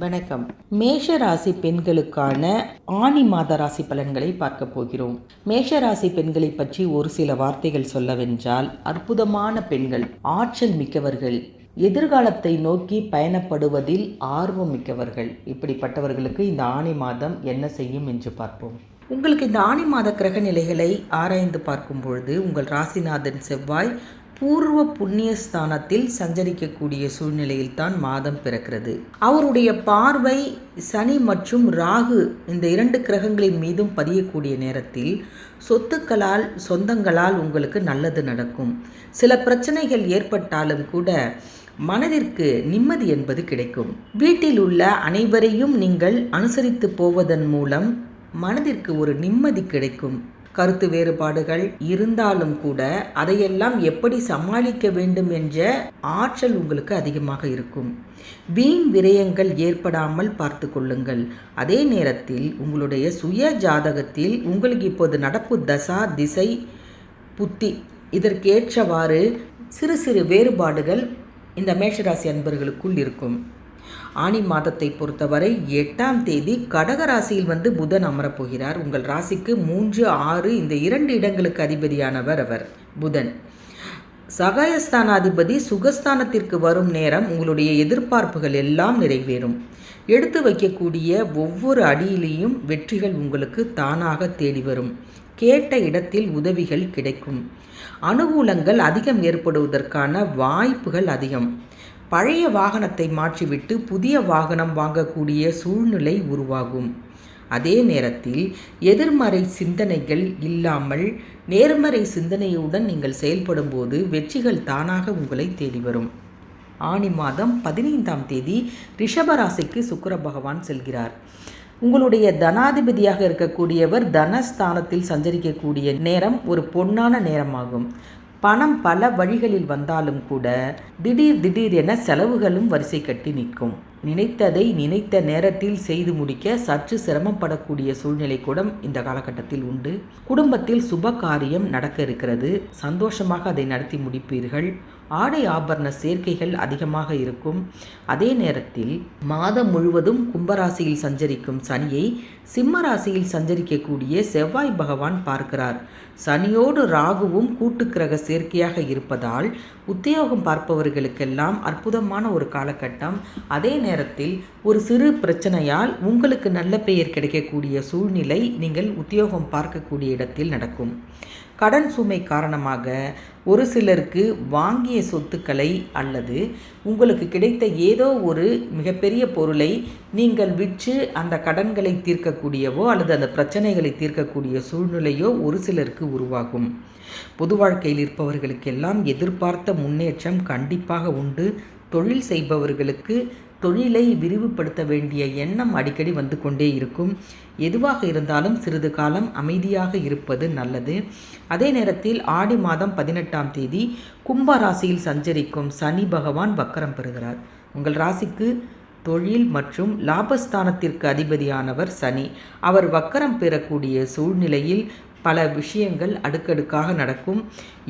வணக்கம். மேஷ ராசி பெண்களுக்கான ஆணி மாத ராசி பலன்களை பார்க்க போகிறோம். மேஷ ராசி பெண்களை பற்றி ஒரு சில வார்த்தைகள் சொல்லவென்றால் அற்புதமான பெண்கள் ஆற்றல் மிக்கவர்கள் எதிர்காலத்தை நோக்கி பயணப்படுவதில் ஆர்வம் மிக்கவர்கள். இப்படிப்பட்டவர்களுக்கு இந்த ஆணி மாதம் என்ன செய்யும் என்று பார்ப்போம். உங்களுக்கு இந்த ஆணி மாத கிரக நிலைகளை ஆராய்ந்து பார்க்கும் பொழுது உங்கள் ராசிநாதன் செவ்வாய் பூர்வ புண்ணிய ஸ்தானத்தில் சஞ்சரிக்கக்கூடிய சூழ்நிலையில் தான் மாதம் பிறக்கிறது. அவருடைய பார்வை சனி மற்றும் ராகு இந்த இரண்டு கிரகங்களின் மீதும் பதியக்கூடிய நேரத்தில் சொத்துக்களால் சொந்தங்களால் உங்களுக்கு நல்லது நடக்கும். சில பிரச்சனைகள் ஏற்பட்டாலும் கூட மனதிற்கு நிம்மதி என்பது கிடைக்கும். வீட்டில் உள்ள அனைவரையும் நீங்கள் அனுசரித்து போவதன் மூலம் மனதிற்கு ஒரு நிம்மதி கிடைக்கும். கருத்து வேறுபாடுகள் இருந்தாலும் கூட அதையெல்லாம் எப்படி சமாளிக்க வேண்டும் என்ற ஆற்றல் உங்களுக்கு அதிகமாக இருக்கும். வீண் விரயங்கள் ஏற்படாமல் பார்த்து கொள்ளுங்கள். அதே நேரத்தில் உங்களுடைய சுய ஜாதகத்தில் உங்களுக்கு இப்போது நடப்பு தசா திசை புத்தி இதற்கேற்றவாறு சிறு சிறு வேறுபாடுகள் இந்த மேஷராசி அன்பர்களுக்குள் இருக்கும். ஆணி மாதத்தை பொறுத்தவரை எட்டாம் தேதி கடக ராசியில் வந்து புதன் அமரப்போகிறார் உங்கள் ராசிக்கு மூன்று ஆறு இந்த இரண்டு இடங்களுக்கு அதிபதியானவர் அவர் புதன். சகாயஸ்தானாதிபதி சுகஸ்தானத்திற்கு வரும் நேரம் உங்களுடைய எதிர்பார்ப்புகள் எல்லாம் நிறைவேறும். எடுத்து வைக்கக்கூடிய ஒவ்வொரு அடியிலேயும் வெற்றிகள் உங்களுக்கு தானாக தேடி வரும். கேட்ட இடத்தில் உதவிகள் கிடைக்கும். அனுகூலங்கள் அதிகம் ஏற்படுவதற்கான வாய்ப்புகள் அதிகம். பழைய வாகனத்தை மாற்றிவிட்டு புதிய வாகனம் வாங்கக்கூடிய சூழ்நிலை உருவாகும். அதே நேரத்தில் எதிர்மறை சிந்தனைகள் இல்லாமல் நேர்மறை சிந்தனையுடன் நீங்கள் செயல்படும்போது வெற்றிகள் தானாக உங்களை தேடி வரும். ஆணி மாதம் பதினைந்தாம் தேதி ரிஷபராசிக்கு சுக்கர பகவான் செல்கிறார். உங்களுடைய தனாதிபதியாக இருக்கக்கூடியவர் தனஸ்தானத்தில் சஞ்சரிக்கக்கூடிய நேரம் ஒரு பொன்னான நேரமாகும். பணம் பல வழிகளில் வந்தாலும் கூட திடீர் திடீர் என செலவுகளும் வரிசை கட்டி நிற்கும். நினைத்ததை நினைத்த நேரத்தில் செய்து முடிக்க சற்று சிரமப்படக்கூடிய சூழ்நிலை கூட இந்த காலகட்டத்தில் உண்டு. குடும்பத்தில் சுப காரியம் நடக்க இருக்கிறது. சந்தோஷமாக அதை நடத்தி முடிப்பீர்கள். ஆடை ஆபரண சேர்க்கைகள் அதிகமாக இருக்கும். அதே நேரத்தில் மாதம் முழுவதும் கும்பராசியில் சஞ்சரிக்கும் சனியை சிம்ம ராசியில் சஞ்சரிக்கக்கூடிய செவ்வாய் பகவான் பார்க்கிறார். சனியோடு ராகுவும் கூட்டுக்கிரக சேர்க்கையாக இருப்பதால் உத்தியோகம் பார்ப்பவர்களுக்கெல்லாம் அற்புதமான ஒரு காலகட்டம். அதே நேரத்தில் ஒரு சிறு பிரச்சனையால் உங்களுக்கு நல்ல பெயர் கிடைக்கக்கூடிய சூழ்நிலை நீங்கள் உத்தியோகம் பார்க்கக்கூடிய இடத்தில் நடக்கும். கடன் சுமை காரணமாக ஒரு சிலருக்கு வாங்கிய சொத்துக்களை அல்லது உங்களுக்கு கிடைத்த ஏதோ ஒரு மிகப்பெரிய பொருளை நீங்கள் விற்று அந்த கடன்களை தீர்க்கக்கூடியவோ அல்லது அந்த பிரச்சனைகளை தீர்க்கக்கூடிய சூழ்நிலையோ ஒரு சிலருக்கு உருவாகும். பொது வாழ்க்கையில் இருப்பவர்களுக்கெல்லாம் எதிர்பார்த்த முன்னேற்றம் கண்டிப்பாக உண்டு. தொழில் செய்பவர்களுக்கு தொழிலை விரிவுபடுத்த வேண்டிய எண்ணம் அடிக்கடி வந்து கொண்டே இருக்கும். எதுவாக இருந்தாலும் சிறிது காலம் அமைதியாக இருப்பது நல்லது. அதே நேரத்தில் ஆடி மாதம் பதினெட்டாம் தேதி கும்ப ராசியில் சஞ்சரிக்கும் சனி பகவான் வக்கரம் பெறுகிறார். உங்கள் ராசிக்கு தொழில் மற்றும் லாபஸ்தானத்திற்கு அதிபதியானவர் சனி. அவர் வக்கரம் பெறக்கூடிய சூழ்நிலையில் பல விஷயங்கள் அடுக்கடுக்காக நடக்கும்.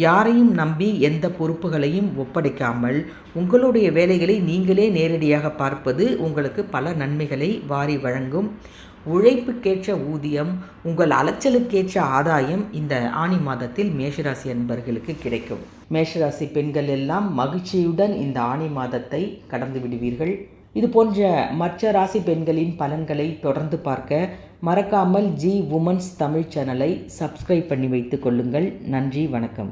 யாரையும் நம்பி எந்த பொறுப்புகளையும் ஒப்படைக்காமல் உங்களுடைய வேலைகளை நீங்களே நேரடியாக பார்ப்பது உங்களுக்கு பல நன்மைகளை வாரி வழங்கும். உழைப்புக்கேற்ற ஊதியம் உங்கள் அலைச்சலுக்கேற்ற ஆதாயம் இந்த ஆணி மாதத்தில் மேஷராசி அன்பர்களுக்கு கிடைக்கும். மேஷராசி பெண்கள் எல்லாம் மகிழ்ச்சியுடன் இந்த ஆணி மாதத்தை கடந்து விடுவீர்கள். இது போன்ற மற்ற ராசி பெண்களின் பலன்களை தொடர்ந்து பார்க்க மறக்காமல் ஜி உமன்ஸ் தமிழ் சேனலை சப்ஸ்கிரைப் பண்ணி வைத்துக் கொள்ளுங்கள். நன்றி வணக்கம்.